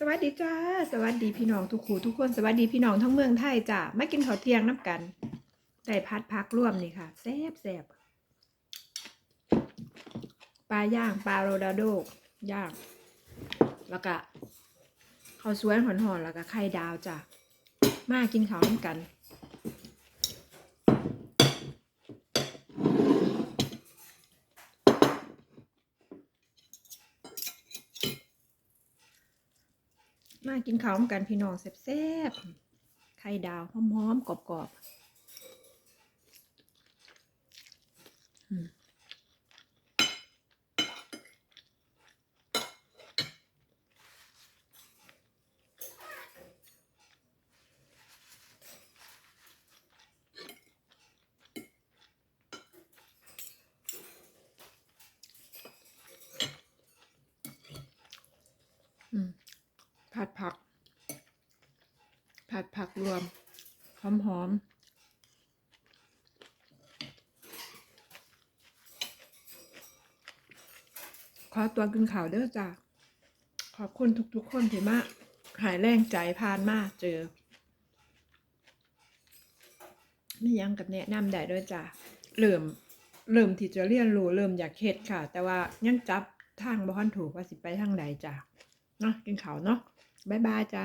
สวัสดีจ้า สวัสดีพี่น้องทุกคู่ทุกคน สวัสดีพี่น้องทั้งเมืองไทยจ้ามากินข้าวเที่ยงน้ำกันได้พัดพักร่วมนี่ค่ะแซ่บแซ่บปลาย่างปลาโรดาโดย่าง แล้วก็ข้าวสวยหอนๆแล้วก็ไข่ดาวจ้ามากินข้าวน้ำกัน มากินข้าวกันพี่น้องแซ่บๆ ไข่ดาวหอมๆกรอบๆอืมอืม ผัดผัก ผัดผักรวม หอมหอมๆขอตัวกินข่าวเด้อจ้าขอบคุณทุกๆคนที่มาหายแรงใจพานมาเจอนี่ยังกับแนะนำได้ด้วยจ้าเริ่มเริ่มที่จะเรียนรู้เริ่มอยากเฮ็ดค่ะ แต่ว่ายังจับทางบ่ทันถูกว่าสิไปทางใดจ้า นาะกินข้าวเนาะบ๊ายบายจ้า